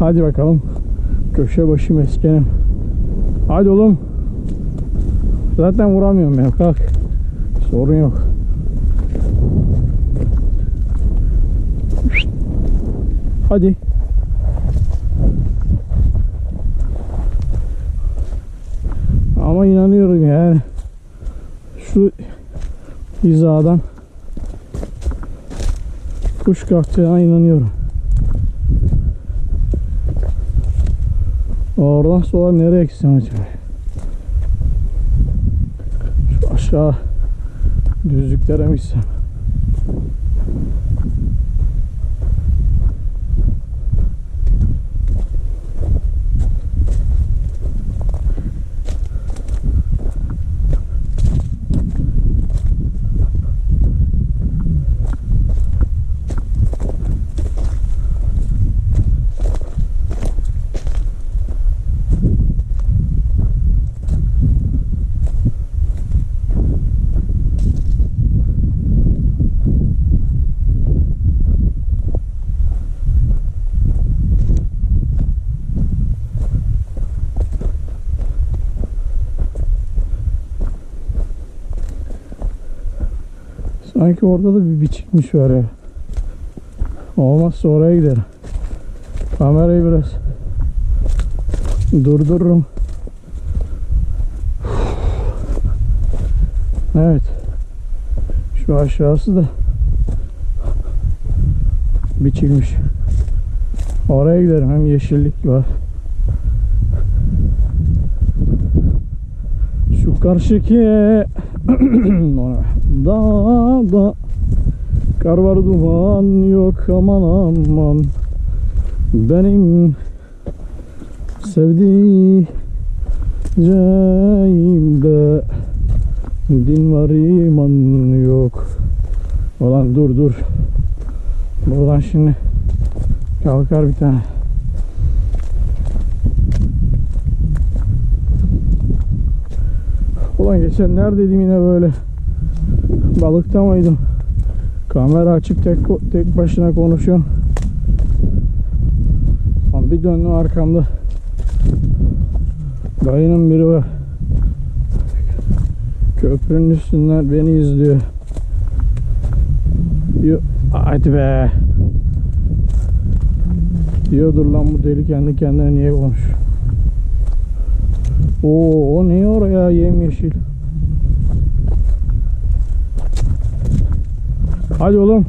Hadi bakalım. Köşe başı meskenim. Hadi oğlum. Zaten vuramıyorum ya. Kalk. Sorun yok. Hadi. Ama inanıyorum yani. Şu hizadan kuş kalkacağına inanıyorum. Oradan sonra nereye gitsem acaba? Şu aşağı düzlüklere mi gitsem? Sanki orada da bir biçikmiş var ya. Olmazsa oraya giderim. Kamerayı biraz durdururum. Evet. Şu aşağısı da biçilmiş. Oraya giderim. Hem yeşillik var. Şu karşıki dağda kar var duman yok aman aman. Benim sevdiceğimde din var iman yok. Ulan dur dur. Buradan şimdi kalkar bir tane. Ulan geçen neredeydim yine böyle balıkta mıydım? Kamera açık tek tek başına konuşuyorum. Lan bir döndüm arkamda. Dayının biri var. Köprünün üstünden beni izliyor. Yo, hadi be. Diyordur lan bu deli kendi kendine niye konuşuyor? Oo, o ne oraya yemyeşil. Hadi oğlum.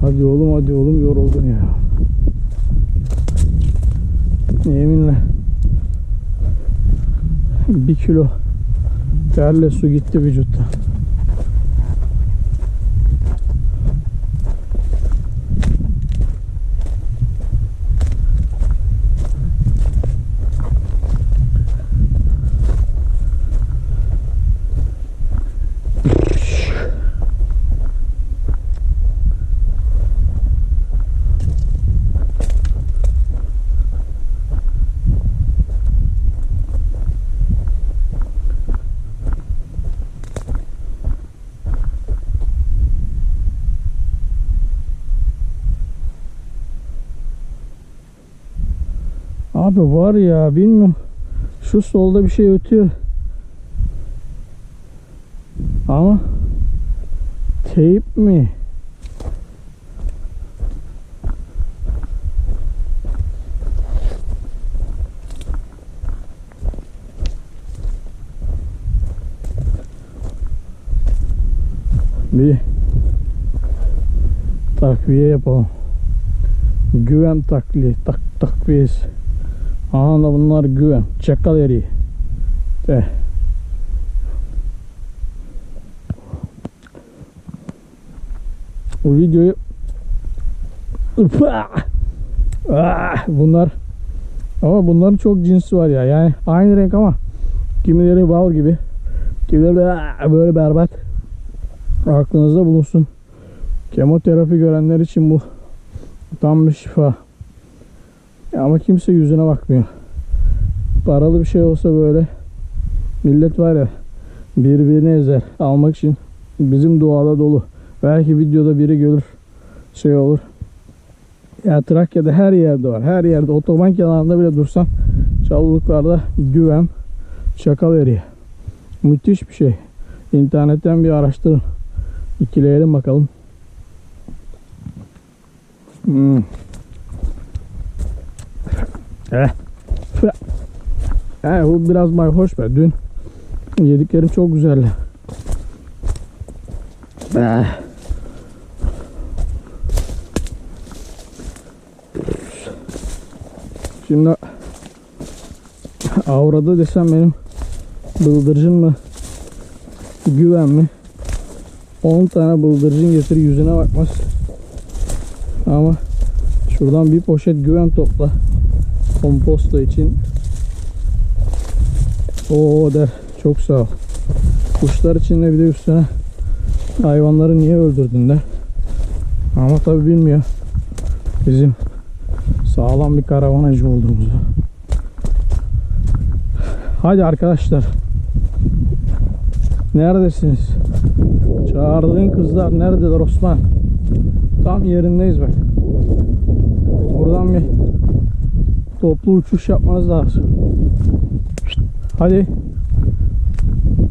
Hadi oğlum hadi oğlum yoruldun ya. Yeminle. Bir kilo terle su gitti vücuttan. Abi var ya bilmiyorum. Şu solda bir şey ötüyor. Ama teyip mi? Bir takviye yapalım. Güven takliye tak takviyesi. Aha da bunlar güven. Çakal eriği. De. Bu videoyu! Ah, bunlar ama bunların çok cinsi var ya. Yani aynı renk ama kimileri bal gibi. Kimileri ah, böyle berbat. Aklınızda bulunsun. Kemoterapi görenler için bu tam bir şifa. Ama kimse yüzüne bakmıyor. Paralı bir şey olsa böyle millet var ya birbirini ezer almak için bizim doğada dolu. Belki videoda biri görür. Şey olur. Ya Trakya'da her yerde var. Her yerde otoban kenarında bile dursan Çalılıklarda güvem çakal eriği. Müthiş bir şey. İnternetten bir araştırın. İkileyelim bakalım. Hmm. Eh. Eh, bu biraz mayhoş be. Dün yediklerim çok güzeldi. Eh. Şimdi avrada desem benim bıldırcın mı güven mi 10 tane bıldırcın getir yüzüne bakmaz ama şuradan bir poşet güven topla komposto için o der çok sağ ol kuşlar için de bir de üstüne hayvanları niye öldürdün der ama tabi bilmiyor bizim sağlam bir karavanacı olduğumuzu Hadi arkadaşlar. Neredesiniz? Çağırdığın kızlar neredeler Osman? Tam yerindeyiz bak. Buradan bir toplu uçuş yapmanız lazım. Hadi.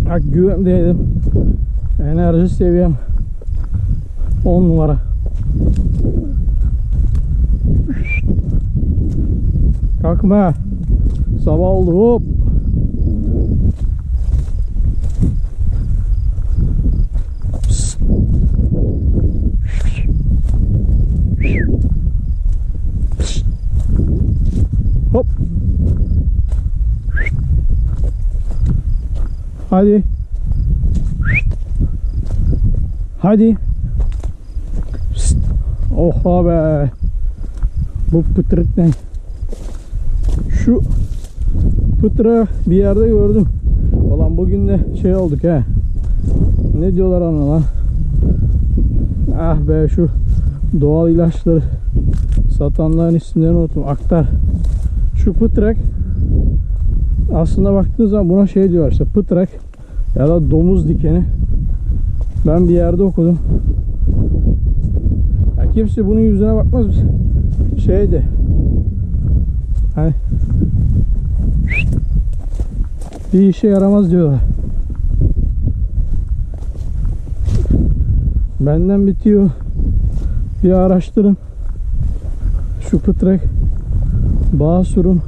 Bak güvemdeydim. Enerji seviyem 10 numara. Kalkma. Sabah oldu hop. Hop. Hadi. Hadi. Psst. Oha be. Bu pıtırık ne? Şu pıtırı bir yerde gördüm. Ulan bugün de şey olduk he. Ne diyorlar ona lan? Ah be şu doğal ilaçları satanların isimlerini unuttum. Aktar. Şu pıtrak aslında baktığınız zaman buna şey diyorlar işte pıtrak ya da domuz dikeni. Ben bir yerde okudum. Ya kimse bunun yüzüne bakmaz. Şeydi. Hani bir işe yaramaz diyorlar. Benden bitiyor. Bir araştırın. Şu pıtrak Basur'un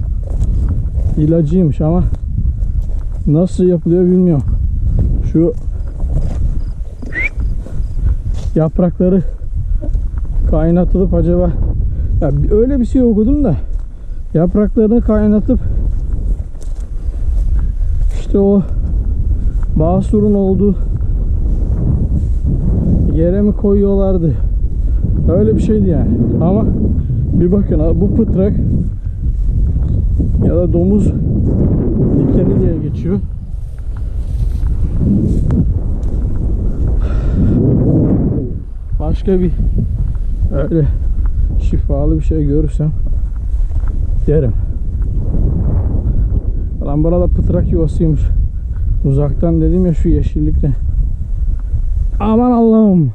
ilacıymış ama nasıl yapılıyor bilmiyorum. Şu yaprakları kaynatılıp acaba ya öyle bir şey okudum da yapraklarını kaynatıp işte o Basur'un olduğu yere mi koyuyorlardı? Öyle bir şeydi yani. Ama bir bakın bu pıtrak ya da domuz dikeni diye geçiyor. Başka bir öyle şifalı bir şey görürsem derim. Lan burada pıtrak yuvasıymış. Uzaktan dedim ya şu yeşillikte. Aman Allah'ım.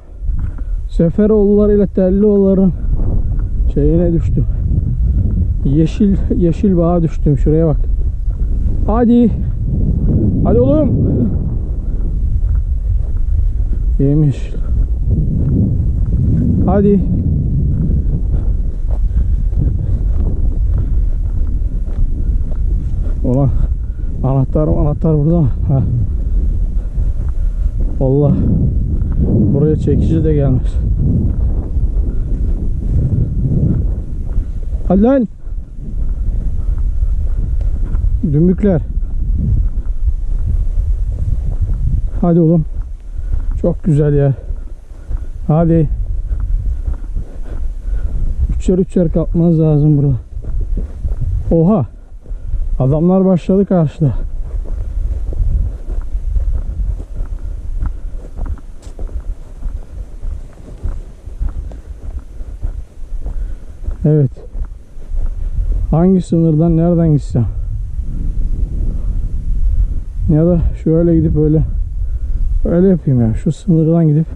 Seferoğulları ile Tellioğulların şeyine düştüm. Yeşil yeşil bağa düştüm. Şuraya bak. Hadi. Hadi oğlum. Yemiş. Hadi. Ulan anahtar anahtar burada mı? Ha. Allah. Buraya çekici de gelmez. Hadi lan. Dümbükler. Hadi oğlum. Çok güzel yer. Hadi. Üçer üçer kalkmanız lazım burada. Oha. Adamlar başladı karşıda. Evet. Hangi sınırdan nereden gitsem? Ya da şöyle gidip böyle öyle yapayım ya. Şu sınırdan gidip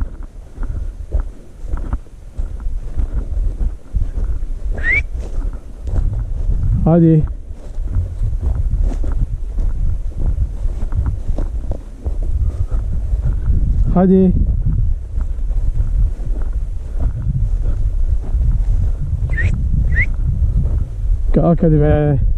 Hadi. Hadi. Kalk hadi be.